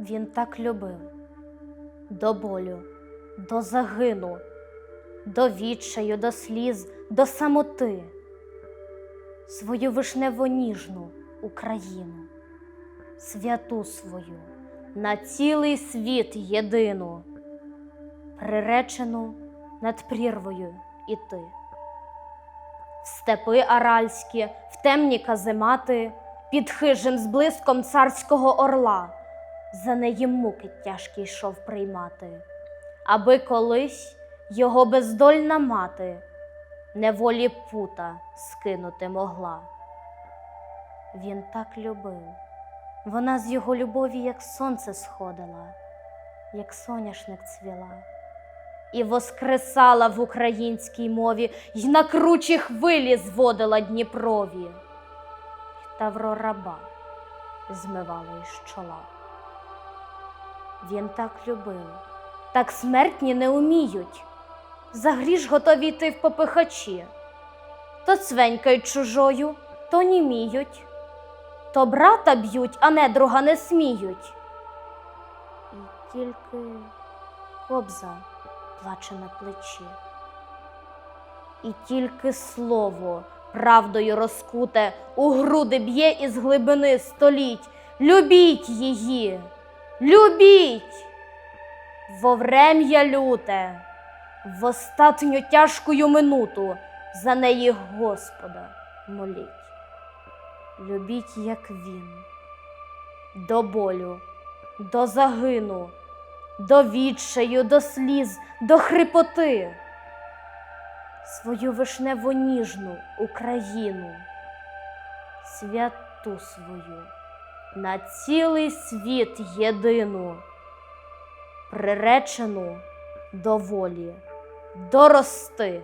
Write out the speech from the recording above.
він так любив. До болю, до загину, до відчаю, до сліз, до самоти, свою вишнево ніжну Україну, святу свою, на цілий світ єдину, приречену над прірвою іти. В степи аральські, в темні каземати, під хижим зблиском царського орла, за неї муки тяжкі йшов приймати, аби колись його бездольна мати неволі пута скинути могла. Він так любив, вона з його любові, як сонце сходила, як соняшник цвіла і воскресала в українській мові, й на кручі хвилі зводила Дніпрові, тавро раба змивала із чола. Він так любив, так смертні не уміють, за гріш готові йти в попихачі, то цвенькають чужою, то німіють, то брата б'ють, а недруга не сміють. І тільки кобза плаче на плечі. І тільки слово правдою розкуте у груди б'є із глибини століть. Любіть її, любіть, во врем'я люте, в остатню тяжкую минуту за неї Господа моліть. Любіть, як він, до болю, до загину до відчаю, до сліз, до хрипоти, свою вишнево ніжну Україну, святу свою, на цілий світ єдину, приречену до волі, дорости.